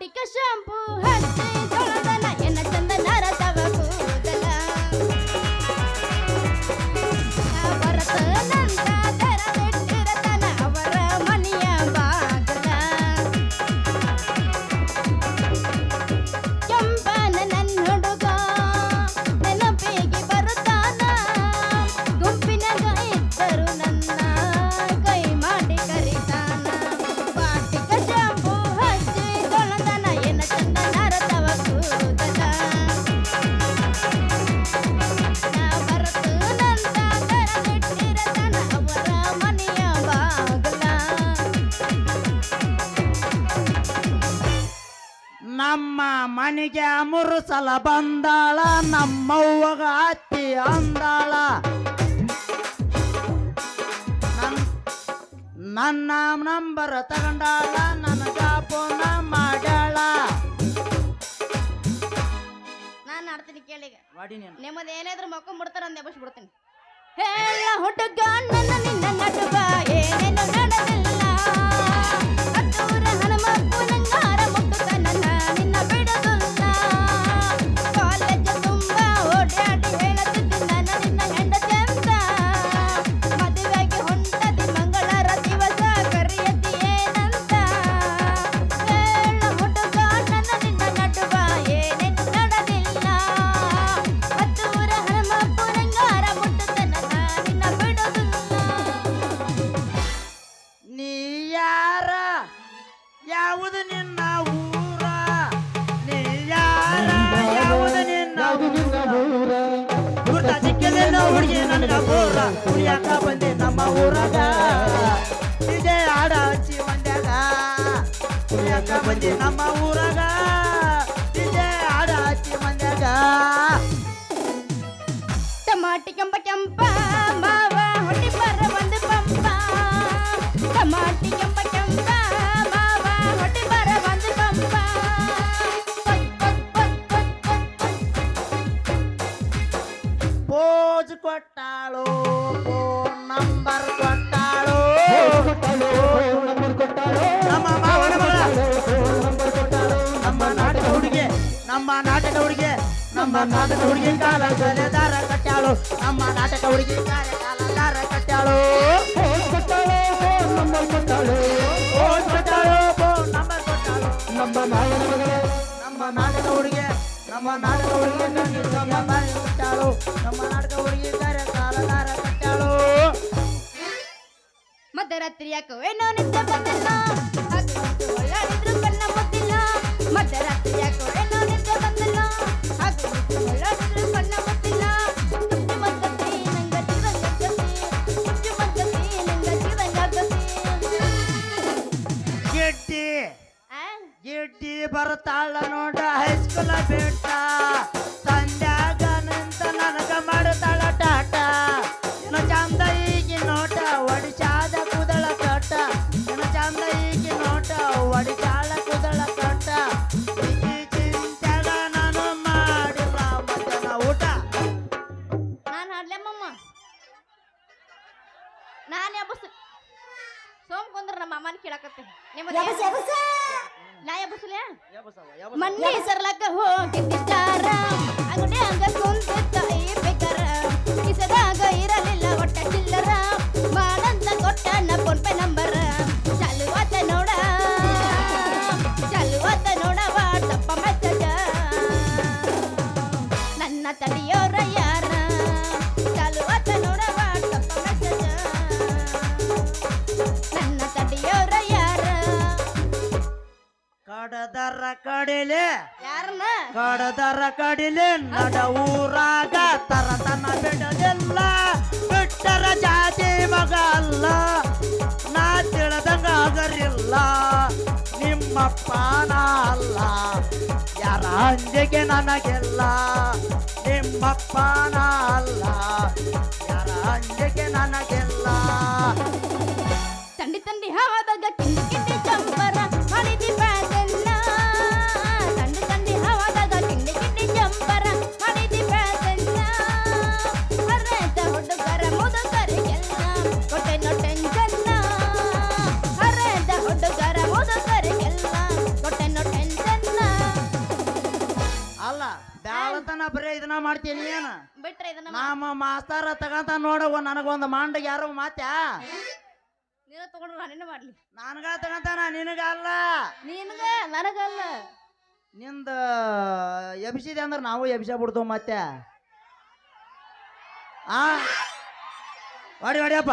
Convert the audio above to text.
వాటిక shampoo hot ಮನೆಗೆ ಮೂರು ಸಲ ಬಂದಾಳ ನಮ್ಮವ್ವಗ ಅತ್ತಿ ಅಂದಾಳ. ನನ್- ನನ್ನ ನಂಬರ್ ತಗೊಂಡಾಳ ನನಗ ಫೋನ ಮಾಡ್ಯಾಳ. ನಾನು ಆಡ್ತೀನಿ ಕೇಳಿಗ. ನಿಮ್ಮದು ಏನಾದ್ರೂ ಮಕ್ಕೊಂಡ್ಬಿಡ್ತಾರ ಅಂದೆ ಬಸ್ ಬಿಡ್ತೀನಿ ಹೇಳ ಹುಡುಗ ನನ್ನ ನಿನ್ನ ಯಾವುದು ನಿನ್ನ ಊರ? ನೀ ಯಾರ? ಯಾವುದು ನಿನ್ನ ಊರ? ಗುರ್ತ ಸಿಕ್ಕಿಲ್ಲ ಹುಡುಗಿ ನನಗ ಬೋರ ಕುಡಿಯಾಕ ಬಂದೆ ನಮ್ಮ ಊರಾಗ ಇದೇ ಆಡ ಹಚ್ಚಿ ಮಂಡ್ಯಾಗ ಕುಡಿಯಾಕ ಬಂದೆ ನಮ್ಮ ಊರಾಗ ಇದೇ ಆಡ ಹಚ್ಚಿ ಮಂಡ್ಯಾಗ ಟಮಾಟಿ ಕೆಂಪ ಕೆಂಪ. ನಮ್ಮ ನಾಟಕ ಹುಡುಗಿ ಕಾಲ ದಾರ ಕಟ್ಟಾಳು ನಮ್ಮ ನಾಟಕ ಹುಡುಗಿ ಕಾಲ ದಾರ ಕಟ್ಟಾಳು ನಮ್ಮ ಕಟ್ಟಾಳು. ನಮ್ಮ ಮಾವನ ಮಗಳ. ನಮ್ಮ ನಾಟಕ ಹುಡುಗಿ ನಮ್ಮ ನಾಟಕ ಹುಡುಗಿ ನಮ್ಮ ಬಾರಿ ಕಟ್ಟಾಳು ನಮ್ಮ ನಾಟಕ ಹುಡುಗಿ ಕಾಲ ದಾರ ಕಟ್ಟಾಳು ಮಧ್ಯರಾತ್ರಿ ಯಾಕೋ ಏನೋ ನಿದ್ದೆ ಬಂದಿಲ್ಲ. ಮಧ್ಯರಾತ್ರಿಯ ಒಳ್ಳಾಡಿದ್ರು ಹಗಲು ಒಳ್ಳಾಡಿದ್ರು ಕಣ್ಣ ಮುದ್ದಿಲ್ಲ ತುಟ್ಟಿ ಮದ್ದತಿ ನಂಗ ಚಿರಂಗತಿ ತುಟ್ಟಿ ಮದ್ದತಿ ನಂಗ ಚಿರಂಗತಿ ಗೆಡ್ಡಿ ಆ ಗೆಡ್ಡಿ ಬರ್ತಾಳ ನೋಡ ಹೈಸ್ಕೂಲ ಬಿಟ್ಟ ನಾನು ಎಬ್ಬಸ್. ಸೋಮ್ ಕುಂದ್ರ ನಮ್ಮ ಅಮ್ಮನ ಕೇಳಕತ್ತಿ. ನಿಮ್ಮದು ನಾ ಎಬ್ಬಸ್ಲೆ ಮನ್ನಿ ಸರ್ಲಕ್ಕ ಹೋಗಿದ್ದಾರ ಕಡದರ ಕಡಿಲೆ ನಡ ಊರಾಗ ತರತನ ಬಿಡಲಿಲ್ಲ ಬಿಟ್ಟರ ಜಾತಿ ಮಗ ಅಲ್ಲ. ನಾ ತಿಳಿದಂಗ ಆಗರಿಲ್ಲ. ನಿಮ್ಮಪ್ಪನ ಅಲ್ಲ. ಯಾರ ಅಂಜಿಗೆ ನನಗೆಲ್ಲ. ನಿಮ್ಮಪ್ಪನ ಅಲ್ಲ. ಯಾರ ಅಂಜಿಗೆ ನನಗೆಲ್ಲ. ಬರೀ ಇದನ್ನ ಮಾಡ್ತೀನಿ ಏನ? ಬಿಟ್ರೆ ಇದನ್ನ ನಮ್ಮ ಮಾಸ್ತಾರ ತಗಂತ ನೋಡವ ನನಗೊಂದು ಮಾಂಡ ಯಾರೋ ಮಾತ್ಯಾ? ನೀನು ತಗೊಂಡ್ರು ನಾನೇನು ಮಾಡ್ಲಿ. ನನಗ ತಗಂತಾನ ನಿನಗ ಅಲ್ಲ. ನಿನಗ ನನಗಲ್ಲ. ನಿಂದ ಎಬ್ಸಿದೆ ಅಂದ್ರೆ ನಾವು ಎಬ್ಸ ಬಿಡ್ತೇವ ಮತ್ತೆ ಆ? ಹೊಡಿ ಹೊಡಿಯಪ್ಪ.